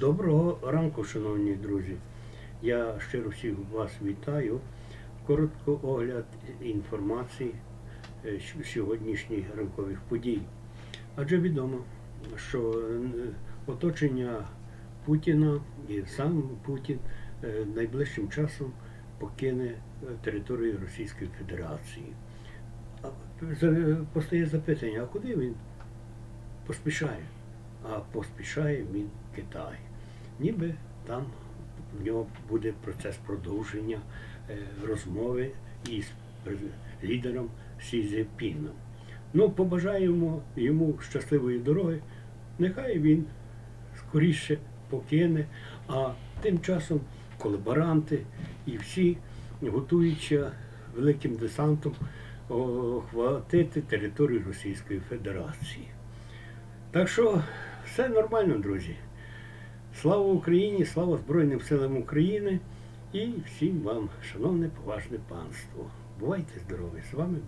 Доброго ранку, шановні друзі. Я щиро всіх вас вітаю. Коротко огляд інформації е, сьогоднішніх ранкових подій. Адже відомо, що оточення Путіна і сам Путін е, найближчим часом покине е, територію Російської Федерації. Постає запитання, а куди він поспішає? А поспішає він Китай. Ніби там в нього буде процес продовження е, розмови із лідером Сі Цзіньпіном. Ну, побажаємо йому щасливої дороги. Нехай він скоріше покине, а тим часом колаборанти і всі готуються великим десантом охватити територію Російської Федерації. Так що все нормально, друзі. Слава Україні, слава Збройним силам України і всім вам, шановне поважне панство. Бувайте здорові! З вами був.